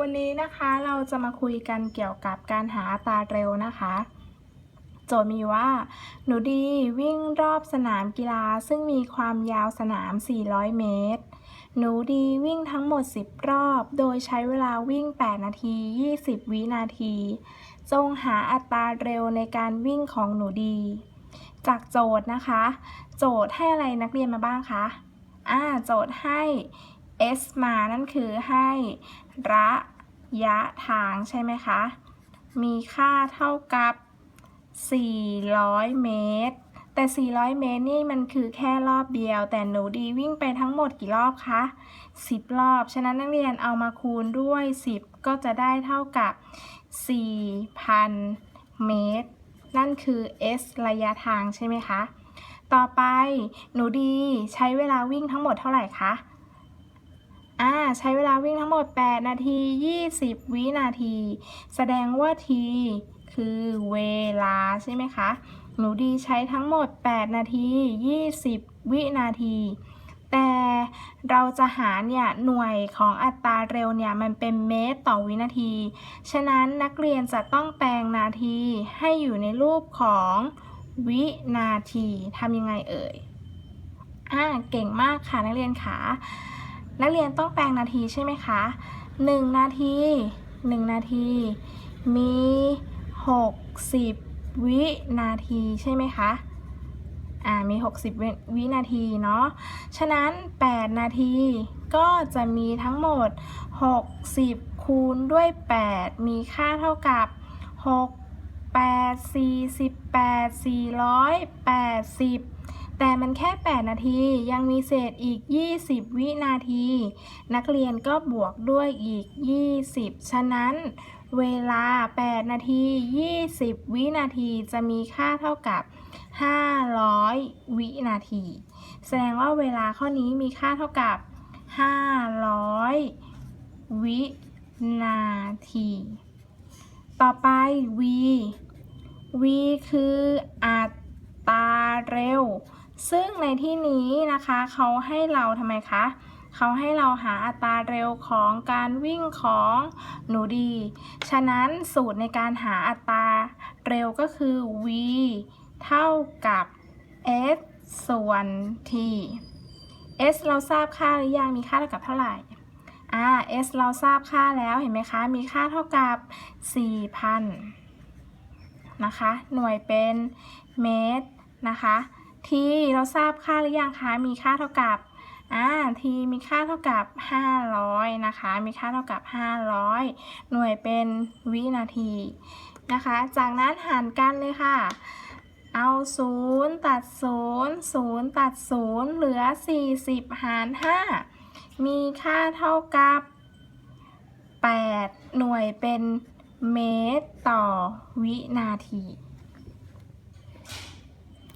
วันนี้นะคะเราจะมาคุยกันเกี่ยวกับการหาอัตราเร็วนะคะ โจทย์มีว่า หนูดีวิ่งรอบสนามกีฬาซึ่งมีความยาวสนาม 400 เมตร หนูดีวิ่งทั้งหมด 10 รอบ โดยใช้เวลาวิ่ง 8 นาที 20 วินาที จงหาอัตราเร็วในการวิ่งของหนูดี จากโจทย์นะคะ โจทย์ให้อะไรนักเรียนมาบ้างคะอ่าโจทย์ให้ s มานั่นคือให้ระยะทางใช่ไหมคะ มีค่าเท่ากับ 400 เมตร แต่ 400 เมตรนี่มันคือแค่รอบเดียว แต่หนูดีวิ่งไปทั้งหมดกี่รอบคะ 10 รอบ ฉะนั้นนักเรียนเอามาคูณด้วย 10 ก็จะได้เท่ากับ 4,000 เมตร นั่นคือ s ระยะทางใช่ไหมคะ ต่อไปหนูดีใช้เวลาวิ่งทั้งหมดเท่าไหร่คะ อ่าใช้เวลาวิ่งทั้งหมด 8 นาที 20 วินาที แสดงว่า t คือเวลาใช่ไหมคะ หนูดีใช้ทั้งหมด 8 นาที 20 วินาที แต่เราจะหาเนี่ยหน่วยของอัตราเร็วเนี่ยมันเป็นเมตรต่อวินาที ฉะนั้นนักเรียนจะต้องแปลงนาทีให้อยู่ในรูปของวินาทีทำยังไงเอ่ย อ่าเก่งมากค่ะนักเรียนค่ะ นักเรียนต้องแปลงนาทีใช่ไหมคะ 1 นาที 1 นาที มี 60 วินาทีใช่ไหมคะ อ่า มี 60 วิวินาทีเนาะ ฉะนั้น 8 นาทีก็จะมีทั้งหมด 60 คูณด้วย 8 มีค่าเท่ากับ 6 8 48 480 แต่มันแค่ 8 นาทียังมีเศษอีก 20 วินาที นักเรียนก็บวกด้วยอีก 20 ฉะนั้น เวลา 8 นาที 20 วินาทีจะมีค่าเท่ากับ 500 วินาที แสดงว่าเวลาข้อนี้มีค่าเท่ากับ 500 วินาที ต่อไป v v คืออัตราเร็ว ซึ่งในที่นี้นะคะเขาให้เราทำไมคะเขาให้เราหาอัตราเร็วของการวิ่งของหนูดี ฉะนั้นสูตรในการหาอัตราเร็วก็คือ v เท่ากับ s ส่วน t s เราทราบค่าหรือยังมีค่าเท่ากับเท่าไหร่อ่า s เราทราบค่าแล้วเห็นไหมคะ มีค่าเท่ากับ 4,000 นะคะ หน่วยเป็นเมตรนะคะ t เราทราบค่าหรือยังคะมีค่าเท่ากับอ่า t มีค่าเท่ากับ 500 นะคะ มีค่าเท่ากับ 500 หน่วยเป็นวินาทีนะคะ จากนั้นหารกันเลยค่ะ เอา 0 ตัด 0 0 ตัด 0 เหลือ 40 หาร 5 มีค่าเท่ากับ 8 หน่วยเป็นเมตรต่อวินาที